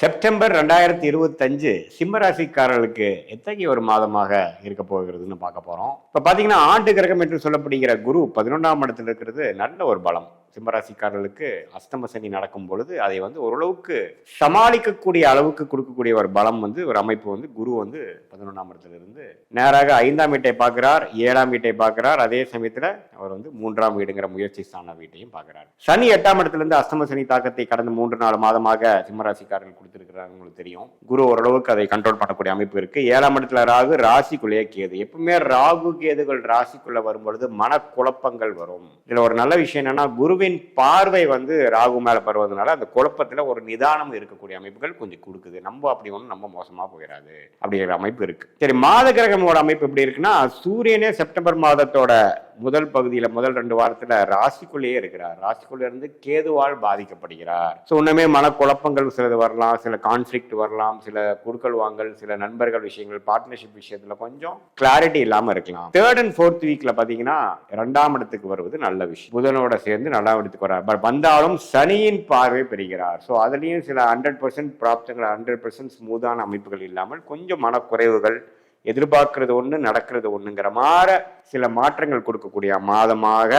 September ரெண்டாயிரத்தி இருபத்தஞ்சு சிம்மராசிக்காரர்களுக்கு எத்தகைய ஒரு மாதமாக இருக்க போகிறதுன்னு பார்க்க போகிறோம் இப்போ பார்த்தீங்கன்னா ஆண்டு கிரகம் என்று சொல்லப்படுகிற குரு பதினொன்றாம் இடத்தில் இருக்கிறது நல்ல ஒரு பலம். சிம்மராசிக்காரர்களுக்கு அஷ்டம சனி நடக்கும் பொழுது அதை வந்து ஓரளவுக்கு சமாளிக்கக்கூடிய அளவுக்கு கொடுக்கக்கூடிய ஒரு பலம் வந்து ஒரு அமைப்பு வந்து குரு வந்து பதினொன்றாம் இடத்துல இருந்து நேராக ஐந்தாம் வீட்டை பார்க்கிறார் ஏழாம் வீட்டை பார்க்கிறார். அதே சமயத்துல அவர் வந்து மூன்றாம் வீடுங்கிற முயற்சி ஸ்தான வீட்டையும் பார்க்கிறார். சனி எட்டாம் இடத்துலேருந்து அஷ்டம சனி தாக்கத்தை கடந்த மூன்று நாலு மாதமாக சிம்மராசிக்காரர்கள் கொடுத்துருக்கிறாங்க உங்களுக்கு தெரியும். குரு ஓரளவுக்கு அதை கண்ட்ரோல் பண்ணக்கூடிய அமைப்பு இருக்கு. ஏழாம் இடத்துல ராகு ராசிக்குள்ளேயே கேது. எப்பவுமே ராகு கேதுகள் ராசிக்குள்ளே வரும் பொழுது மனக்குழப்பங்கள் வரும். இதுல ஒரு நல்ல விஷயம் என்னன்னா குருவின் பார்வை வந்து ராகு மேல பருவதனால அந்த குழப்பத்துல ஒரு நிதானம் இருக்கக்கூடிய அமைப்புகள் கொஞ்சம் கொடுக்குது. நம்ம அப்படி ஒன்றும் நம்ம மோசமா போயிடாது அப்படிங்கிற அமைப்பு இருக்கு. சரி மாத கிரகமோட அமைப்பு எப்படி இருக்குன்னா சூரியனே செப்டம்பர் மாதத்தோட முதல் பகுதியில முதல் ரெண்டு வாரத்தில் ராசிக்குள்ளேயே இருக்கிறார். ராசிக்குள்ளே இருந்து கேதுவால் பாதிக்கப்படுகிறார். ஸோ ஒன்றுமே மனக்குழப்பங்கள் சிலது வரலாம் சில கான்ஃப்ளிக்ட் வரலாம் சில குடுக்கல் வாங்கல் சில நண்பர்கள் விஷயங்கள் பார்ட்னர்ஷிப் விஷயத்துல கொஞ்சம் கிளாரிட்டி இல்லாமல் இருக்கலாம். தேர்ட் அண்ட் ஃபோர்த் வீக்ல பாத்தீங்கன்னா ரெண்டாம் இடத்துக்கு வருவது நல்ல விஷயம். புதனோட சேர்ந்து ரெண்டாம் இடத்துக்கு வரார். பட் வந்தாலும் சனியின் பார்வை பெறுகிறார். ஸோ அதுலேயும் சில ஹண்ட்ரட் பர்சன்ட் பிராப்தங்கள் ஹண்ட்ரட் பர்சன்ட் ஸ்மூதான அமைப்புகள் இல்லாமல் கொஞ்சம் மனக்குறைவுகள் எதிர்பார்க்கறது ஒன்று நடக்கிறது ஒன்றுங்கிற மாதிரி சில மாற்றங்கள் கொடுக்கக்கூடிய மாதமாக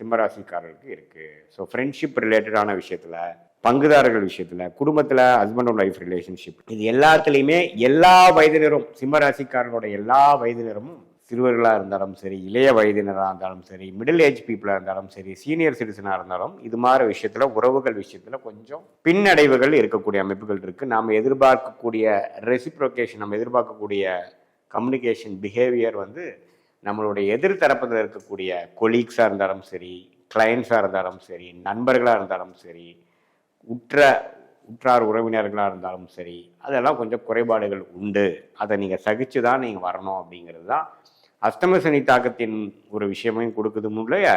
சிம்மராசிக்காரருக்கு இருக்குது ஸோ ஃப்ரெண்ட்ஷிப் ரிலேட்டடான விஷயத்தில் பங்குதாரர்கள் விஷயத்தில் குடும்பத்தில் ஹஸ்பண்ட் அண்ட் ஒய்ஃப் ரிலேஷன்ஷிப் இது எல்லாத்துலேயுமே எல்லா வயதினரும் சிம்மராசிக்காரர்களோட எல்லா வயதினரும் சிறுவர்களாக இருந்தாலும் சரி இளைய வயதினராக இருந்தாலும் சரி மிடில் ஏஜ் பீப்புளாக இருந்தாலும் சரி சீனியர் சிட்டிசனாக இருந்தாலும் இது மாதிரி விஷயத்தில் உறவுகள் விஷயத்தில் கொஞ்சம் பின்னடைவுகள் இருக்கக்கூடிய அமைப்புகள் இருக்குது நாம் எதிர்பார்க்கக்கூடிய ரெசிப்ரோகேஷன் நம்ம எதிர்பார்க்கக்கூடிய கம்யூனிகேஷன் பிஹேவியர் வந்து நம்மளுடைய எதிர்த்தரப்பில் இருக்கக்கூடிய கொலீக்ஸாக இருந்தாலும் சரி கிளைண்ட்ஸாக இருந்தாலும் சரி நண்பர்களாக இருந்தாலும் சரி உற்ற உற்றார் உறவினர்களாக இருந்தாலும் சரி அதெல்லாம் கொஞ்சம் குறைபாடுகள் உண்டு. அதை நீங்கள் சகிச்சு தான் நீங்கள் வரணும் அப்படிங்கிறது தான் அஷ்டம சனி தாக்கத்தின் ஒரு விஷயமையும் கொடுக்குது இல்லையா?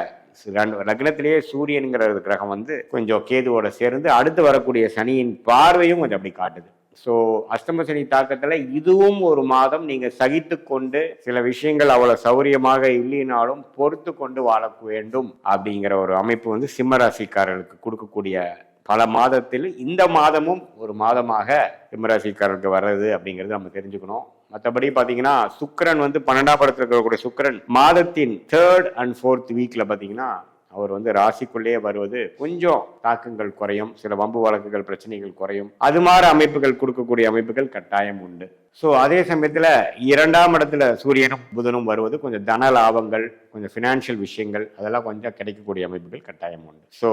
லக்னத்திலேயே சூரியனுங்கிற கிரகம் வந்து கொஞ்சம் கேதுவோட சேர்ந்து அடுத்து வரக்கூடிய சனியின் பார்வையும் கொஞ்சம் அப்படி காட்டுது. ஸோ அஷ்டம சனி தாக்கத்தில் இதுவும் ஒரு மாதம் நீங்கள் சகித்து கொண்டு சில விஷயங்கள் அவ்வளோ சௌரியமாக இல்லைனாலும் பொறுத்து கொண்டு வாழ வேண்டும் அப்படிங்கிற ஒரு அமைப்பு வந்து சிம்மராசிக்காரர்களுக்கு கொடுக்கக்கூடிய பல மாதத்தில் இந்த மாதமும் ஒரு மாதமாக சிம்மராசிக்காரருக்கு வர்றது அப்படிங்கிறது நம்ம தெரிஞ்சுக்கணும். மற்றபடி பார்த்தீங்கன்னா சுக்கரன் வந்து பன்னெண்டாம் படத்தில் இருக்கக்கூடிய சுக்கரன் மாதத்தின் தேர்ட் அண்ட் ஃபோர்த் வீக்கில் பார்த்தீங்கன்னா அவர் வந்து ராசிக்குள்ளேயே வருவது கொஞ்சம் தாக்கங்கள் குறையும் சில வம்பு வழக்குகள் பிரச்சனைகள் குறையும். அது மாதிரி அமைப்புகள் கொடுக்கக்கூடிய அமைப்புகள் கட்டாயம் உண்டு. ஸோ அதே சமயத்தில் இரண்டாம் இடத்துல சூரியனும் புதனும் வருவது கொஞ்சம் தன லாபங்கள் கொஞ்சம் ஃபினான்ஷியல் விஷயங்கள் அதெல்லாம் கொஞ்சம் கிடைக்கக்கூடிய அமைப்புகள் கட்டாயம் உண்டு. ஸோ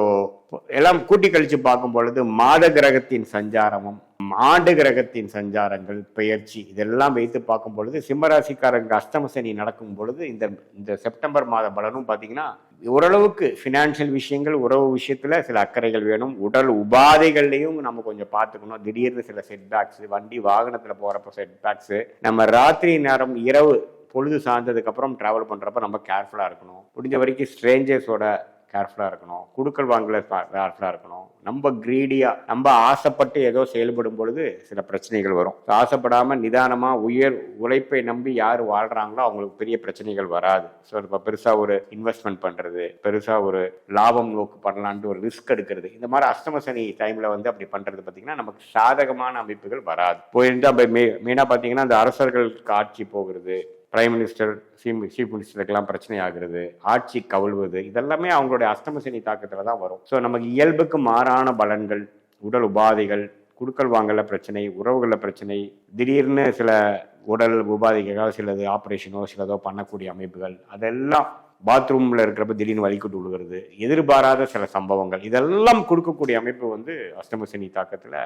எல்லாம் கூட்டி கழித்து பார்க்கும் பொழுது மாத கிரகத்தின் சஞ்சாரமும் ஆண்டு கிரகத்தின் சஞ்சாரங்கள் பெயர்ச்சி இதெல்லாம் வைத்து பார்க்கும் பொழுது சிம்மராசிக்காரங்க அஷ்டம சனி நடக்கும் பொழுது இந்த இந்த செப்டம்பர் மாத பலனும் பார்த்தீங்கன்னா ஓரளவுக்கு ஃபினான்ஷியல் விஷயங்கள் உறவு விஷயத்தில் சில அக்கறைகள் வேணும். உடல் உபாதைகள்லையும் நம்ம கொஞ்சம் பார்த்துக்கணும். திடீர்னு சில செட்பேக்ஸ் வண்டி வாகனத்தில் போகிறப்ப செட்பேக்ஸ் நம்ம ராத்திரி நேரம் இரவு பொழுது சார்ந்ததுக்கப்புறம் ட்ராவல் பண்ணுறப்ப நம்ம கேர்ஃபுல்லா இருக்கணும். முடிஞ்ச வரைக்கும் ஸ்ட்ரேஞ்சர்ஸோட கேர்ஃபுல்லாக இருக்கணும். குடுக்கல் வாங்கல கேர்ஃபுல்லாக இருக்கணும். நம்ம க்ரீடியாக நம்ம ஆசைப்பட்டு ஏதோ செயல்படும் பொழுது சில பிரச்சனைகள் வரும். ஆசைப்படாமல் நிதானமாக உயர் உழைப்பை நம்பி யார் வாழ்கிறாங்களோ அவங்களுக்கு பெரிய பிரச்சனைகள் வராது. ஸோ இப்போ பெருசாக ஒரு இன்வெஸ்ட்மெண்ட் பண்ணுறது பெருசாக ஒரு லாபம் நோக்கு பண்ணலான்ட்டு ஒரு ரிஸ்க் எடுக்கிறது. இந்த மாதிரி அஷ்டம சனி டைமில் வந்து அப்படி பண்ணுறது பார்த்திங்கன்னா நமக்கு சாதகமான அமைப்புகள் வராது. போயிருந்து அப்போ மெ மெயினாக பார்த்தீங்கன்னா அந்த அரசர்கள் காட்சி போகிறது பிரைம் மினிஸ்டர் சீஃப் சீஃப் மினிஸ்டருக்கெல்லாம் பிரச்சனை ஆகுறது ஆட்சி கவிழ்வது இதெல்லாமே அவங்களுடைய அஷ்டம தாக்கத்தில் தான் வரும். ஸோ நமக்கு இயல்புக்கு மாறான பலன்கள் உடல் உபாதைகள் குடுக்கல் வாங்கல பிரச்சனை உறவுகளில் பிரச்சனை திடீர்னு சில உடல் உபாதைகளாக சிலது ஆப்ரேஷனோ சிலதோ பண்ணக்கூடிய அமைப்புகள் அதெல்லாம் பாத்ரூமில் இருக்கிறப்ப திடீர்னு வலிக்கிட்டு விழுகிறது எதிர்பாராத சில சம்பவங்கள் இதெல்லாம் கொடுக்கக்கூடிய அமைப்பு வந்து அஷ்டமசனி தாக்கத்தில்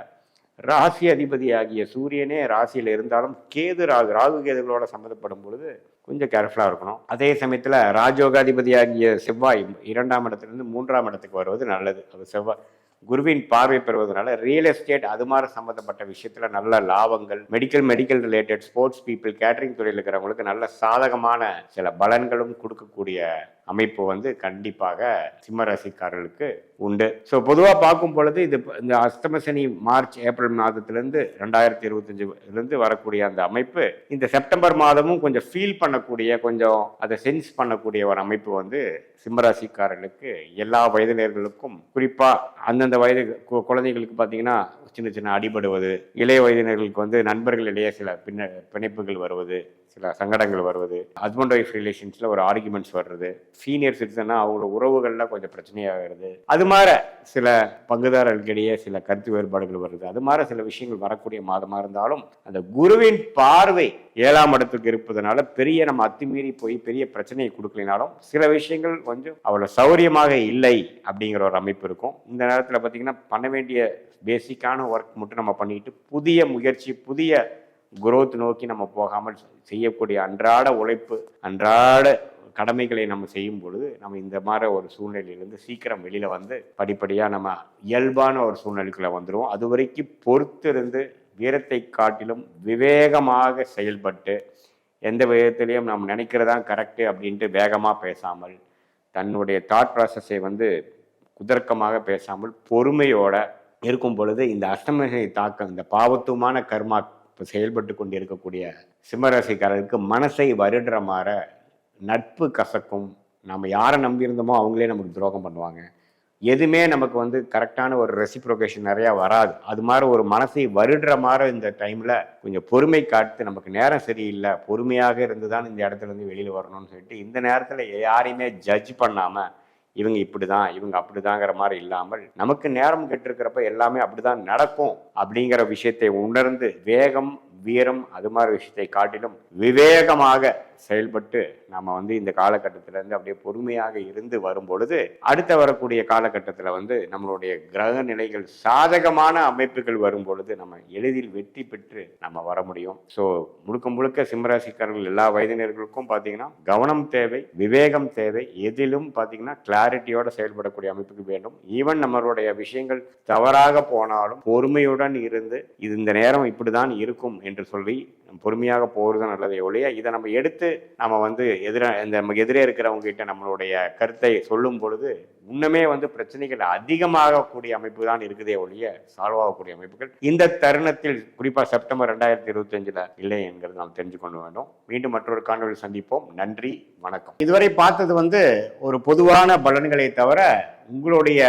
ராசி அதிபதி ஆகிய சூரியனே ராசியில் இருந்தாலும் கேது ராகு ராகு கேதுகளோட சம்மந்தப்படும் பொழுது கொஞ்சம் கேர்ஃபுல்லாக இருக்கணும். அதே சமயத்தில் ராஜோகாதிபதி ஆகிய செவ்வாய் இரண்டாம் இடத்துலேருந்து மூன்றாம் இடத்துக்கு வருவது நல்லது. அது செவ்வாய். குருவின் பார்வை பெறுவதனால ரியல் எஸ்டேட் அது மாதிரி சம்மந்தப்பட்ட விஷயத்தில் நல்ல லாபங்கள் medical medical related sports people catering துறையில் இருக்கிறவங்களுக்கு நல்ல சாதகமான சில பலன்களும் கொடுக்கக்கூடிய அமைப்பு வந்து கண்டிப்பாக சிம்மராசிக்காரர்களுக்கு உண்டு. ஸோ பொதுவாக பார்க்கும் பொழுது இது இந்த அஸ்தமசனி மார்ச் ஏப்ரல் மாதத்திலேருந்து ரெண்டாயிரத்தி இருபத்தஞ்சிலேருந்து வரக்கூடிய அந்த அமைப்பு இந்த செப்டம்பர் மாதமும் கொஞ்சம் ஃபீல் பண்ணக்கூடிய கொஞ்சம் அதை சென்ஸ் பண்ணக்கூடிய ஒரு அமைப்பு வந்து சிம்மராசிக்காரர்களுக்கு எல்லா வயதினர்களுக்கும் குறிப்பாக அந்தந்த வயது கு- குழந்தைகளுக்கு பார்த்தீங்கன்னா சின்ன சின்ன அடிபடுவது இளைய வயதினர்களுக்கு வந்து நண்பர்களிடையே சில பின்ன பிணைப்புகள் வருவது சில சங்கடங்கள் வருவது. ஹஸ்பண்ட் ஒய்ஃப் ரிலேஷன்ஸில் ஒரு ஆர்குமெண்ட்ஸ் வர்றது. சீனியர் சிட்டிசனாக அவங்களோட உறவுகளில் கொஞ்சம் பிரச்சனையாகிறது. அது மாதிரி சில பங்குதாரர்களுக்கிடையே சில கருத்து வேறுபாடுகள் வருது. அது மாதிரி சில விஷயங்கள் வரக்கூடிய மாதமாக இருந்தாலும் அந்த குருவின் பார்வை ஏழாம் இடத்துக்கு இருப்பதனால பெரிய நம்ம அத்துமீறி போய் பெரிய பிரச்சனையை கொடுக்கலினாலும் சில விஷயங்கள் கொஞ்சம் அவ்வளோ சௌரியமாக இல்லை அப்படிங்கிற ஒரு அமைப்பு இருக்கும். இந்த நேரத்தில் பார்த்தீங்கன்னா பண்ண வேண்டிய பேசிக்கான ஒர்க் மட்டும் நம்ம பண்ணிக்கிட்டு புதிய முயற்சி புதிய குரோத் நோக்கி நம்ம போகாமல் செய்யக்கூடிய அன்றாட உழைப்பு அன்றாட கடமைகளை நம்ம செய்யும் பொழுது நம்ம இந்த மாதிரி ஒரு சூழ்நிலையிலேருந்து சீக்கிரம் வெளியில் வந்து படிப்படியாக நம்ம இயல்பான ஒரு சூழ்நிலைக்குள்ளே வந்துடுவோம் அது வரைக்கும் பொறுத்திருந்து வீரத்தை காட்டிலும் விவேகமாக செயல்பட்டு எந்த விதத்திலையும் நம்ம நினைக்கிறதா கரெக்டு அப்படின்ட்டு வேகமாக பேசாமல் தன்னுடைய தாட் ப்ராசஸை வந்து குதர்க்கமாக பேசாமல் பொறுமையோட இருக்கும் பொழுது இந்த அஷ்டமசனி தாக்கம் இந்த பாவத்துவமான கர்மா இப்போ செயல்பட்டு கொண்டு இருக்கக்கூடிய சிம்மராசிக்காரருக்கு மனசை வருடுற மாற நட்பு கசக்கும். நம்ம யாரை நம்பியிருந்தோமோ அவங்களே நமக்கு துரோகம் பண்ணுவாங்க. எதுவுமே நமக்கு வந்து கரெக்டான ஒரு ரெசிப்ரோகேஷன் நிறையா வராது. அது மாதிரி ஒரு மனசை வருடுற மாதிரி இந்த டைமில் கொஞ்சம் பொறுமை காட்டு நமக்கு நேரம் சரியில்லை பொறுமையாக இருந்து தான் இந்த இடத்துல இருந்து வெளியில் வரணும்னு சொல்லிட்டு இந்த நேரத்தில் யாரையுமே ஜட்ஜ் பண்ணாமல் இவங்க இப்படிதான் இவங்க அப்படிதாங்கிற மாதிரி இல்லாமல் நமக்கு நேரம் கெட்டிருக்கிறப்ப எல்லாமே அப்படிதான் நடக்கும் அப்படிங்கிற விஷயத்தை உணர்ந்து வேகம் வீரம் அது மாதிரி விஷயத்தை காட்டிலும் விவேகமாக செயல்பட்டு நம்ம வந்து இந்த காலகட்டத்திலேருந்து அப்படியே பொறுமையாக இருந்து வரும் பொழுது அடுத்த வரக்கூடிய காலகட்டத்தில் வந்து நம்மளுடைய கிரக நிலைகள் சாதகமான அமைப்புகள் வரும் பொழுது நம்ம எளிதில் வெற்றி பெற்று நம்ம வர முடியும். ஸோ முழுக்க முழுக்க சிம்மராசிக்காரர்கள் எல்லா வயதினர்களுக்கும் பார்த்தீங்கன்னா கவனம் தேவை விவேகம் தேவை எதிலும் பார்த்தீங்கன்னா கிளாரிட்டியோட செயல்படக்கூடிய அமைப்புக்கு வேண்டும். ஈவன் நம்மளுடைய விஷயங்கள் தவறாக போனாலும் பொறுமையுடன் இருந்து இது இந்த நேரம் இப்படி தான் இருக்கும் என்று என்று சொல்லி பொறுமையாக போகிறது நல்லதே ஒழிய இதை நம்ம எடுத்து நம்ம வந்து எதிர இந்த நமக்கு எதிரே இருக்கிறவங்க கிட்ட நம்மளுடைய கருத்தை சொல்லும் பொழுது இன்னுமே வந்து பிரச்சனைகள் அதிகமாகக்கூடிய அமைப்பு தான் இருக்குதே ஒழிய சால்வ் ஆகக்கூடிய அமைப்புகள். இந்த தருணத்தில் குறிப்பாக செப்டம்பர் ரெண்டாயிரத்தி இருபத்தஞ்சில் இல்லை என்கிறது நாம் தெரிஞ்சு கொள்ள வேண்டும். மீண்டும் மற்றொரு காணொலி சந்திப்போம். நன்றி வணக்கம். இதுவரை பார்த்தது வந்து ஒரு பொதுவான பலன்களை தவிர உங்களுடைய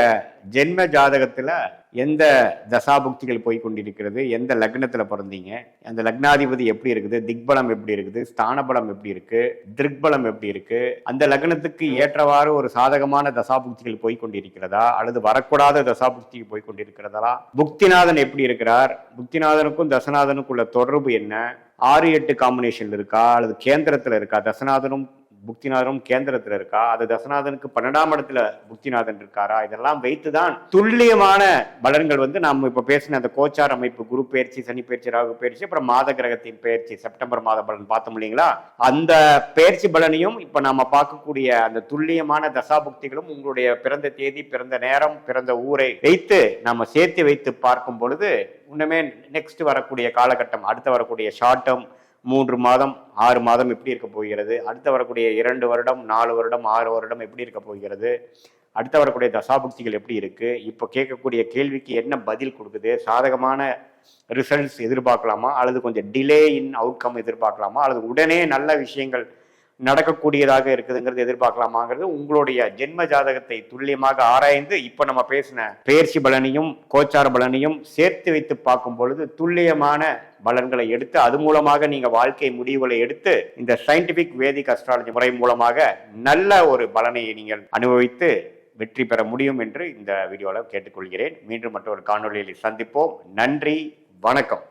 ஜென்ம ஜாதகத்தில் எந்த தசாபுக்திகள் போய் கொண்டிருக்கிறது? எந்த லக்னத்தில் பிறந்தீங்க? அந்த லக்னாதிபதி எப்படி இருக்குது? திக்பலம் எப்படி இருக்குது? ஸ்தானபலம் எப்படி இருக்கு? திருக்பலம் எப்படி இருக்கு? அந்த லக்னத்துக்கு ஏற்றவாறு ஒரு சாதகமான தசாபுக்திகள் போய் கொண்டிருக்கிறதா? அல்லது வரக்கூடாத தசாபுக்திகள் போய் கொண்டிருக்கிறதா? புக்திநாதன் எப்படி இருக்கிறார்? புக்திநாதனுக்கும் தசநாதனுக்கும் உள்ள தொடர்பு என்ன? ஆறு எட்டு காம்பினேஷன் இருக்கா? அல்லது கேந்திரத்தில் இருக்கா? தசநாதனும் புக்திநாதனும் கேந்திரத்தில் இருக்கா? அது தசநாதனுக்கு பன்னெண்டாம் இடத்துல புக்திநாதன் இருக்காரா? இதெல்லாம் வைத்து தான் துல்லியமான பலன்கள் வந்து நாம் இப்போ பேசின அந்த கோச்சார் அமைப்பு குரு பயிற்சி சனி பயிற்சி ராகு பயிற்சி அப்புறம் மாத கிரகத்தின் பயிற்சி செப்டம்பர் மாத பலன் பார்த்தோம் இல்லைங்களா? அந்த பயிற்சி பலனையும் இப்போ நாம் பார்க்கக்கூடிய அந்த துல்லியமான தசாபுக்திகளும் உங்களுடைய பிறந்த தேதி பிறந்த நேரம் பிறந்த ஊரை வைத்து நாம் சேர்த்து வைத்து பார்க்கும் பொழுது இன்னுமே நெக்ஸ்ட் வரக்கூடிய காலகட்டம் அடுத்து வரக்கூடிய ஷார்ட் டேர்ம் மூன்று மாதம் ஆறு மாதம் எப்படி இருக்க போகிறது. அடுத்து வரக்கூடிய இரண்டு வருடம் நாலு வருடம் ஆறு வருடம் எப்படி இருக்க போகிறது. அடுத்து வரக்கூடிய தசாபுக்திகள் எப்படி இருக்குது இப்போ கேட்கக்கூடிய கேள்விக்கு என்ன பதில் கொடுக்குது? சாதகமான ரிசல்ட்ஸ் எதிர்பார்க்கலாமா? அல்லது கொஞ்சம் டிலே இன் அவுட்கம் எதிர்பார்க்கலாமா? அல்லது உடனே நல்ல விஷயங்கள் நடக்கக்கூடியதாக இருக்குதுங்கிறது எதிர்பார்க்கலாமாங்கிறது உங்களுடைய ஜென்ம ஜாதகத்தை துல்லியமாக ஆராய்ந்து இப்ப நம்ம பேசின பெயர்ச்சி பலனையும் கோச்சார பலனையும் சேர்த்து வைத்து பார்க்கும் பொழுது துல்லியமான பலன்களை எடுத்து அது மூலமாக நீங்க வாழ்க்கை முடிவுகளை எடுத்து இந்த சயின்டிபிக் வேதிக் அஸ்ட்ராலஜி முறை மூலமாக நல்ல ஒரு பலனை நீங்கள் அனுபவித்து வெற்றி பெற முடியும் என்று இந்த வீடியோவில் கேட்டுக்கொள்கிறேன். மீண்டும் மற்றொரு காணொலியில் சந்திப்போம். நன்றி. வணக்கம்.